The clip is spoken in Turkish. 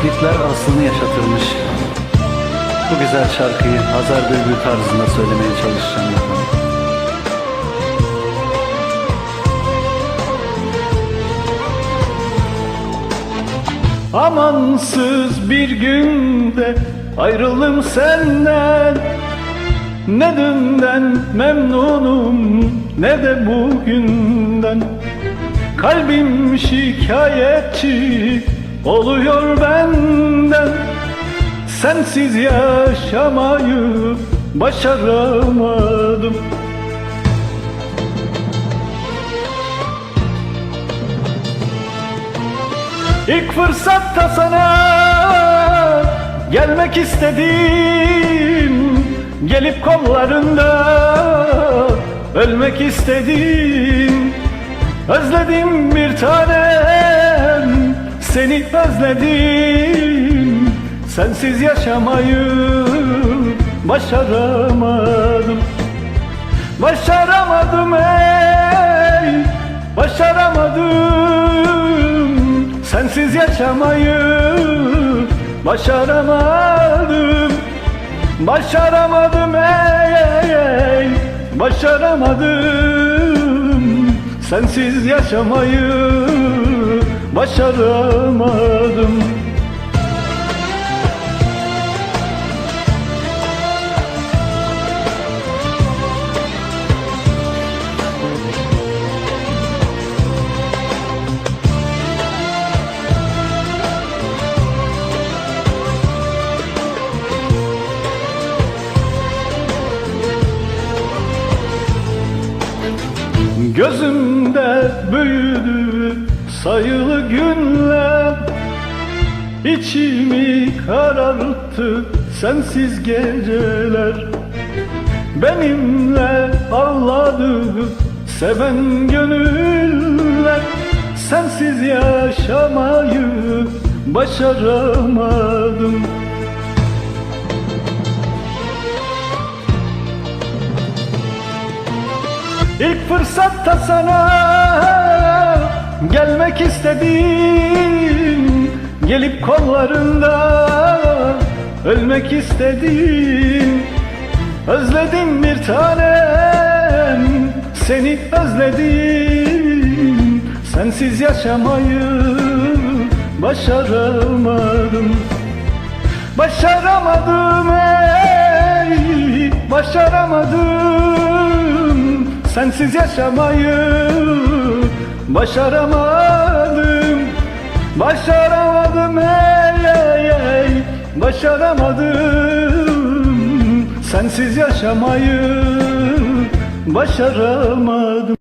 taklitler aslını yaşatırmış. Bu güzel şarkıyı Hazar Bülbül tarzında söylemeye çalışacağım. Amansız bir günde ayrıldım senden Ne dünden memnunum ne de bugünden Kalbim şikayetçi oluyor benden Sensiz yaşamayı başaramadım. İlk fırsatta sana gelmek istedim. Gelip kollarında ölmek istedim. Özledim bir tanem seni özledim. Sensiz yaşamayı başaramadım. Başaramadım ey Başaramadım. Sensiz yaşamayı Başaramadım. Başaramadım ey, ey, ey Başaramadım. Sensiz yaşamayı Başaramadım. Gözümde büyüdü sayılı günler. İçimi kararttı sensiz geceler. Benimle ağladı seven gönüller. Sensiz yaşamayı başaramadım. İlk fırsatta sana gelmek istedim Gelip kollarında ölmek istedim. Özledim bir tanem seni özledim. Sensiz yaşamayı başaramadım. Başaramadım ey başaramadım. Sensiz yaşamayı başaramadım Başaramadım ey ey ey Başaramadım Sensiz yaşamayı başaramadım